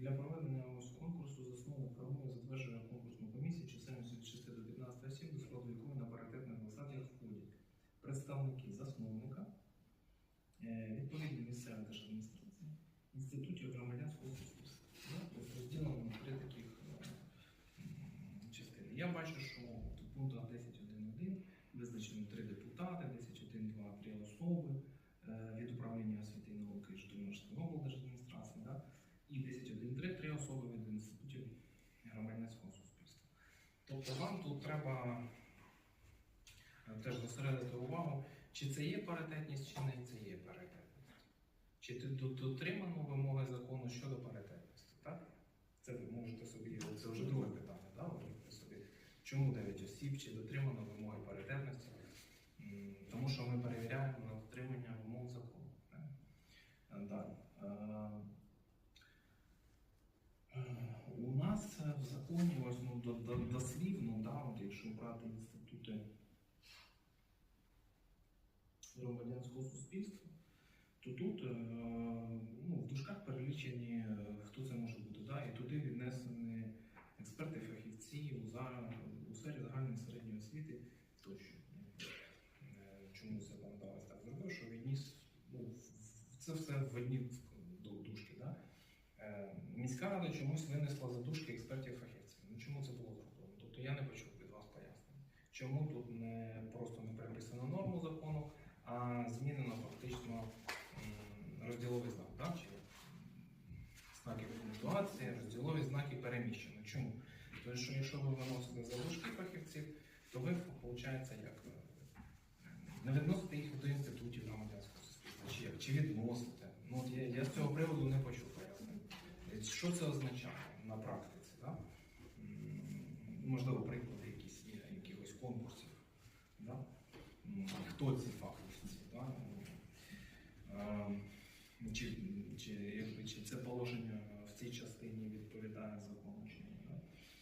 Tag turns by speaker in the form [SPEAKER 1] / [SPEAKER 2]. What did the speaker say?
[SPEAKER 1] для проведення конкурсу засновник формує затверджує конкурсну комісію чисельністю від 6 до 15 осіб, до складу якої на паритетних засадах входять представники засновника, е, відповідні місцеві держадміністрації, інститутів громадянського суспільства. Тобто розділено на три таких е, частини. Я бачу, що в пунктах 10.1.1 визначено три депутати, 10.1.2 три особи е, від управління освіти і науки Житомирської облдержадміністрації, да? і 10.1.3 три особи від інститутів громадянського суспільства. Вам тут треба е, теж зосередити увагу, чи це є паритетність, чи не це є паритетність. Чи дотримано вимоги закону щодо паритетності, так? Це ви можете собі, це вже друге питання, да? ви можете собі. Чому 9 осіб, чи дотримано вимоги паритетності? Тому що ми перевіряємо на дотримання вимог закону. Е, Далі. Е, У нас в законі, ось ну, до- до- дослівно, да, от якщо брати інститути громадянського суспільства, то тут е, ну, в дужках перелічені, е, хто це може бути, да, і туди віднесені експерти, фахівці у, сфері загальної середньої освіти тощо. Е, Чому далось так зробив, що відніс ну, це все в одні ду- дужки. Да? Міська рада чомусь винесла за дужки експертів фахівців. Ну чому це було зроблено? Тобто я не почув від вас пояснення. Чому тут не змінено фактично розділовий знак, да? чи знаки пунктуації, розділові знаки переміщено. Чому? Тому що якщо ви виносите за дужки фахівців, то ви, виходить, як е, не відносите їх до інститутів громадянського суспільства, чи, як? чи відносите. Ну, я, я з цього приводу не почув пояснення. Що це означає на практиці? М, Можливо, приклади якісь є, якихось конкурсів. Да? Хто ці Ем, Чи, чи, чи це положення в цій частині відповідає закону чи ні?